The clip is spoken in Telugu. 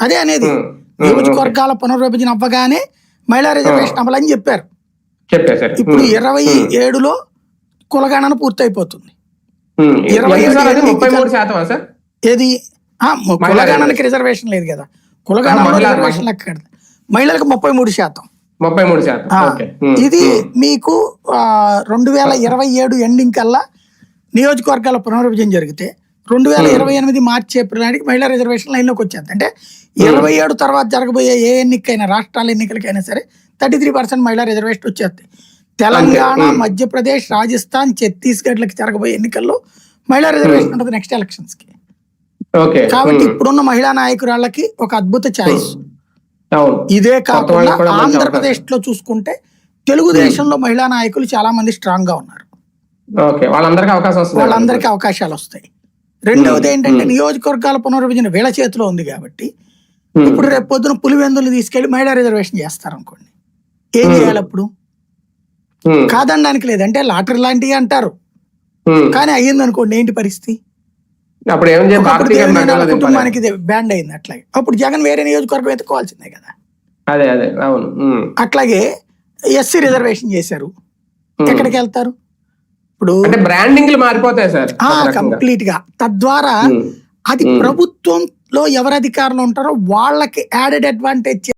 అదే అనేది. నియోజకవర్గాల పునర్విభజన అవ్వగానే మహిళా రిజర్వేషన్ అవ్వాలని చెప్పారు. ఇప్పుడు ఇరవై ఏడులో కులగణన పూర్తయిపోతుంది. ఇరవై ఏది? కులగణనకి రిజర్వేషన్. లేదు కదా. కులగణనలో రిజర్వేషన్ లెక్క. మహిళలకు ముప్పై మూడు శాతం. ముప్పై మూడు శాతం. ఇది మీకు రెండు వేల ఇరవై ఏడు ఎండింగ్ కల్లా నియోజకవర్గాల పునర్విభజన జరిగితే రెండు వేల ఇరవై ఎనిమిది మార్చి ఏప్రిల్ నాటికి మహిళా రిజర్వేషన్ లైన్లోకి వచ్చేది. అంటే ఇరవై ఏడు తర్వాత జరగబోయే ఏ ఎన్నికైనా రాష్ట్రాల ఎన్నికలకైనా సరే థర్టీ త్రీ పర్సెంట్ మహిళా రిజర్వేషన్ వచ్చేస్తాయి తెలంగాణ. మధ్యప్రదేశ్ రాజస్థాన్ ఛత్తీస్గఢ్లకి జరగబోయే ఎన్నికల్లో మహిళా రిజర్వేషన్ ఉంటుంది నెక్స్ట్ ఎలక్షన్స్కి కాబట్టి ఇప్పుడున్న మహిళా నాయకురాళ్ళకి ఒక అద్భుత ఛాయిస్. ఇదే కాకుండా ఆంధ్రప్రదేశ్లో చూసుకుంటే తెలుగుదేశంలో మహిళా నాయకులు చాలా మంది స్ట్రాంగ్గా ఉన్నారు. వాళ్ళందరికీ అవకాశాలు వస్తాయి. రెండవది. ఏంటంటే. నియోజకవర్గాల పునర్విభజన వీళ్ళ చేతిలో ఉంది కాబట్టి ఇప్పుడు రేపు పొద్దున పులివెందులు తీసుకెళ్ళి మహిళా రిజర్వేషన్ చేస్తారు అనుకోండి ఏం. చేయాలి అప్పుడు? కాదనడానికి లేదంటే లాటరీ లాంటివి అంటారు. కానీ అయ్యింది అనుకోండి ఏంటి పరిస్థితి? కుటుంబానికి బ్యాండ్ అయింది అట్లాగే అప్పుడు జగన్ వేరే నియోజకవర్గం ఎత్తుకోవాల్సిందే కదా. అదే అదే అవును. అట్లాగే ఎస్సీ రిజర్వేషన్ చేశారు. ఎక్కడికి వెళ్తారు? ఇప్పుడు అంటే బ్రాండింగ్లు మారిపోతాయి సార్. కంప్లీట్గా తద్వారా అది. ప్రభుత్వంలో ఎవరు అధికారులు ఉంటారో వాళ్ళకి యాడెడ్ అడ్వాంటేజ్